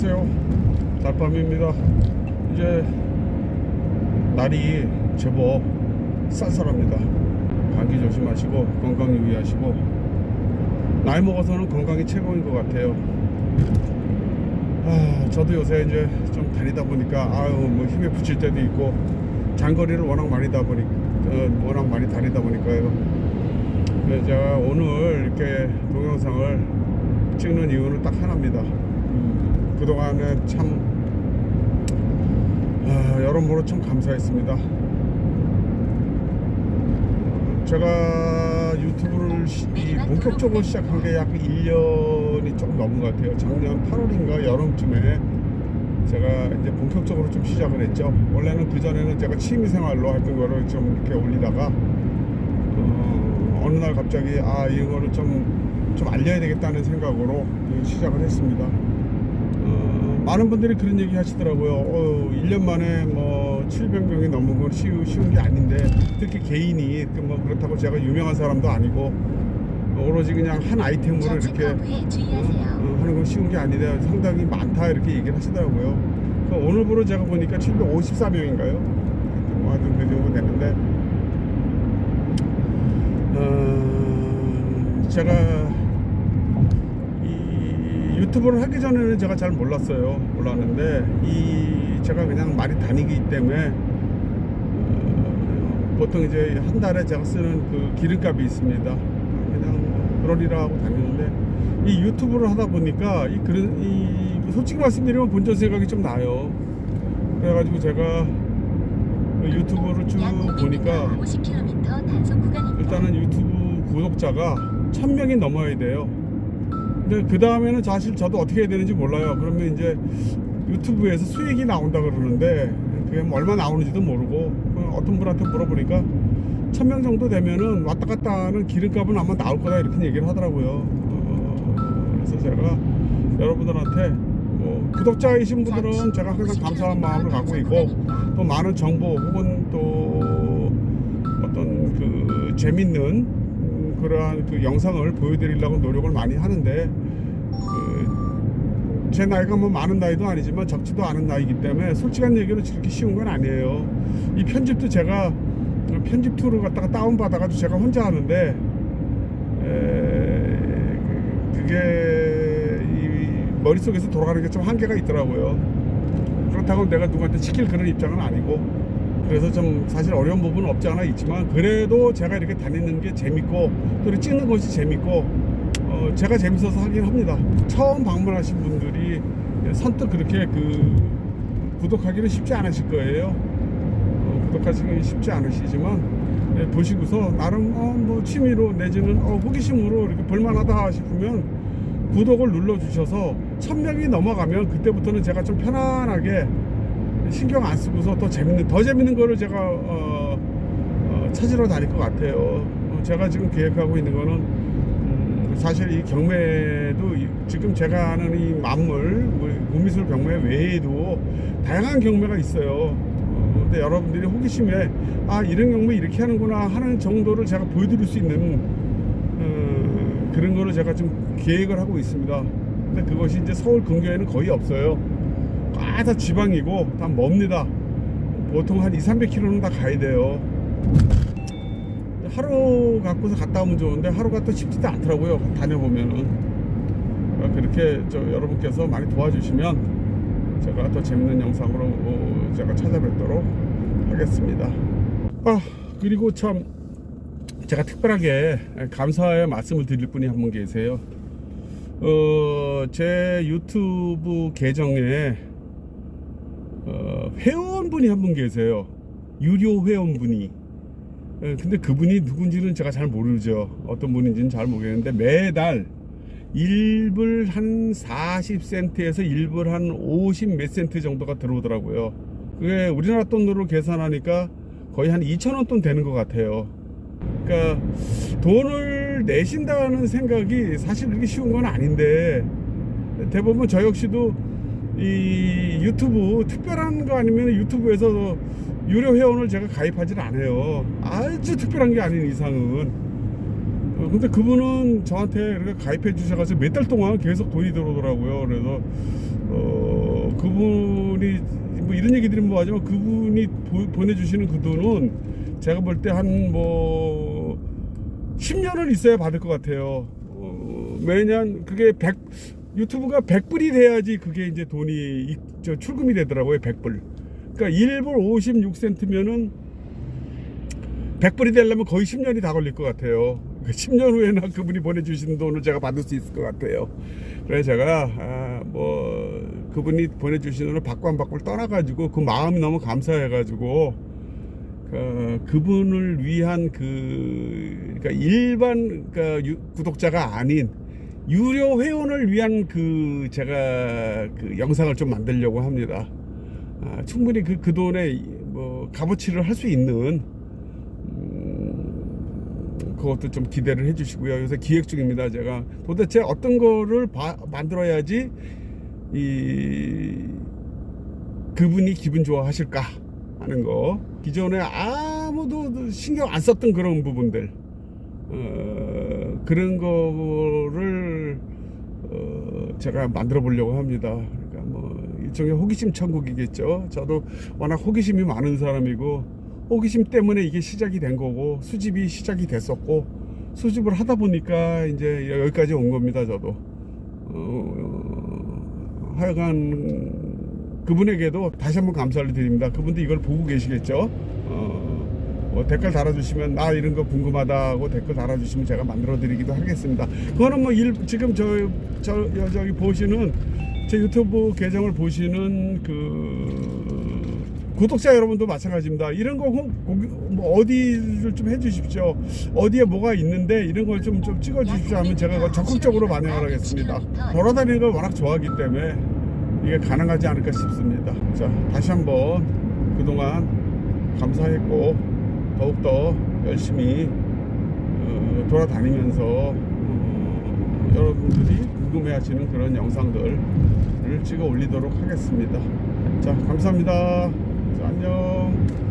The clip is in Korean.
안녕하세요. 달밤입니다. 이제 날이 제법 쌀쌀합니다. 감기 조심하시고 건강 유의하시고 나이 먹어서는 건강이 최고인 것 같아요. 아, 저도 요새 이제 좀 다니다 보니까 아유 뭐 힘에 부칠 때도 있고 장거리를 워낙 많이 다 보니 어, 워낙 많이 다니다 보니까요. 제가 오늘 이렇게 동영상을 찍는 이유는 딱 하나입니다. 음, 그동안에 참 아, 여러모로 참 감사했습니다. 제가 유튜브를 시- 이 본격적으로 시작한 게 약 1년이 조금 넘은 것 같아요. 작년 8월인가 여름쯤에 제가 이제 본격적으로 좀 시작을 했죠. 원래는 그전에는 제가 취미생활로 했던 거를 좀 이렇게 올리다가 어, 어느 날 갑자기 아 이거를 좀, 좀 알려야 되겠다는 생각으로 시작을 했습니다. 어, 많은 분들이 그런 얘기 하시더라고요. 어, 1년 만에 뭐 700명이 넘은 건 쉬우, 쉬운 게 아닌데 특히 개인이 그뭐 그렇다고 제가 유명한 사람도 아니고 오로지 그냥 한 아이템으로 이렇게 어, 어, 하는 건 쉬운 게 아닌데 상당히 많다 이렇게 얘기를 하시더라고요. 그 오늘부로 제가 보니까 754명인가요? 뭐 하여튼 그 정도 됐는데 어, 제가 이 유튜브를 하기 전에는 제가 잘 몰랐어요. 몰랐는데 이 제가 그냥 많이 다니기 때문에 어, 보통 이제 한 달에 제가 쓰는 그 기름값이 있습니다. 그냥 그러리라 하고 다니는데 이 유튜브를 하다 보니까 이 그런 이 솔직히 말씀드리면 본전 생각이 좀 나요. 그래가지고 제가 그 유튜브를 쭉 보니까 50km 단속 구간입니다. 일단은 유튜브 구독자가 1000명이 넘어야 돼요. 근데 그 다음에는 사실 저도 어떻게 해야 되는지 몰라요. 그러면 이제 유튜브에서 수익이 나온다 그러는데 그게 뭐 얼마 나오는지도 모르고 그 어떤 분한테 물어보니까 1000명 정도 되면은 왔다 갔다 하는 기름값은 아마 나올 거다 이렇게 얘기를 하더라고요. 어, 그래서 제가 여러분들한테 뭐 구독자이신 분들은 제가 항상 감사한 마음을 갖고 있고 또 많은 정보 혹은 또 어떤 그 재밌는 음, 그러한 그 영상을 보여드리려고 노력을 많이 하는데 그, 제 나이가 뭐 많은 나이도 아니지만 적지도 않은 나이기 때문에 솔직한 얘기로 그렇게 쉬운 건 아니에요. 이 편집도 제가 편집 툴을 갖다가 다운 받아가지고 제가 혼자 하는데 에, 그- 그게 이 머릿속에서 돌아가는 게 좀 한계가 있더라고요. 그렇다고 내가 누구한테 시킬 그런 입장은 아니고 그래서 좀 사실 어려운 부분은 없지 않아 있지만 그래도 제가 이렇게 다니는 게 재밌고 또 찍는 것이 재밌고 어, 제가 재밌어서 하긴 합니다. 처음 방문하신 분들이 선뜻 그렇게 그 구독하기는 쉽지 않으실 거예요. 어, 구독하시기 쉽지 않으시지만 예, 보시고서 나름 어, 뭐 취미로 내지는 어, 호기심으로 이렇게 볼만하다 싶으면 구독을 눌러주셔서 천 명이 넘어가면 그때부터는 제가 좀 편안하게 신경 안 쓰고서 더 재밌는 더 재밌는 거를 제가 어, 어, 찾으러 다닐 것 같아요. 어, 제가 지금 계획하고 있는 거는 음, 사실 이 경매도 이- 지금 제가 하는 이 만물 뭐 우미술 경매 외에도 다양한 경매가 있어요. 어, 근데 여러분들이 호기심에 아 이런 경매 이렇게 하는구나 하는 정도를 제가 보여드릴 수 있는 어, 그런 거를 제가 좀 계획을 하고 있습니다. 근데 그것이 이제 서울 근교에는 거의 없어요. 다 지방이고 다 멉니다. 보통 한 2, 300km는 다 가야 돼요. 하루 갖고서 갔다 오면 좋은데 하루가 또 쉽지도 않더라고요. 다녀보면은. 그러니까 그렇게 저 여러분께서 많이 도와주시면 제가 더 재밌는 영상으로 어, 제가 찾아뵙도록 하겠습니다. 아, 그리고 참 제가 특별하게 감사의 말씀을 드릴 분이 한 분 계세요. 어, 제 유튜브 계정에 어, 회원분이 한 분 계세요. 유료 회원분이. 예, 근데 그분이 누군지는 제가 잘 모르죠. 어떤 분인지는 잘 모르겠는데 매달 1불 한 40센트에서 1불 한 50 몇 센트 정도가 들어오더라고요. 그게 우리나라 돈으로 계산하니까 거의 한 2천원 돈 되는 것 같아요. 그러니까 돈을 내신다는 생각이 사실 그렇게 쉬운 건 아닌데 대부분 저 역시도 이 유튜브 특별한 거 아니면 유튜브에서 유료 회원을 제가 가입하지 않아요. 아주 특별한 게 아닌 이상은 어, 어, 근데 그분은 저한테 이렇게 가입해 주셔가지고 몇 달 동안 계속 돈이 들어오더라고요. 그래서 어, 그분이 뭐 이런 얘기들은 뭐 하지만 그분이 보, 보내주시는 그 돈은 제가 볼 때 한 뭐 10년은 있어야 받을 것 같아요. 어, 왜냐면 그게 100 유튜브가 100불이 돼야지 그게 이제 돈이 이- 저 출금이 되더라고요. 100불. 그러니까 1불 56센트면은 100불이 되려면 거의 10년이 다 걸릴 것 같아요. 10년 후에나 그분이 보내주신 돈을 제가 받을 수 있을 것 같아요. 그래서 제가 아, 뭐 그분이 보내주신 돈을 받고 안 받고를 떠나가지고 그 마음이 너무 감사해가지고 그, 그분을 위한 그 그러니까 일반 그러니까 유- 구독자가 아닌 유료 회원을 위한 그 제가 그 영상을 좀 만들려고 합니다. 아, 충분히 그, 그 돈에 뭐 값어치를 할 수 있는 음, 그것도 좀 기대를 해주시고요. 요새 기획 중입니다. 제가 도대체 어떤 거를 바- 만들어야지 이 그분이 기분 좋아하실까 하는 거. 기존에 아무도 신경 안 썼던 그런 부분들. 어, 그런 거를 어, 제가 만들어 보려고 합니다. 그러니까 뭐 일종의 호기심 천국이겠죠. 저도 워낙 호기심이 많은 사람이고 호기심 때문에 이게 시작이 된 거고 수집이 시작이 됐었고 수집을 하다 보니까 이제 여기까지 온 겁니다. 저도 어, 하여간 그분에게도 다시 한번 감사를 드립니다. 그분도 이걸 보고 계시겠죠. 어, 뭐 댓글 달아주시면 나 이런 거 궁금하다고 댓글 달아주시면 제가 만들어드리기도 하겠습니다. 그거는 뭐 일, 지금 저, 저 여- 저기 보시는 제 유튜브 계정을 보시는 그 구독자 여러분도 마찬가지입니다. 이런 거 뭐 어디를 좀 해주십시오. 어디에 뭐가 있는데 이런 걸 좀 좀 찍어주십시오 하면 제가 적극적으로 반영을 하겠습니다. 돌아다니는 걸 워낙 좋아하기 때문에 이게 가능하지 않을까 싶습니다. 자, 다시 한번 그동안 감사했고 더욱더 열심히 어, 돌아다니면서 어, 여러분들이 궁금해하시는 그런 영상들을 찍어 올리도록 하겠습니다. 자, 감사합니다. 자, 안녕.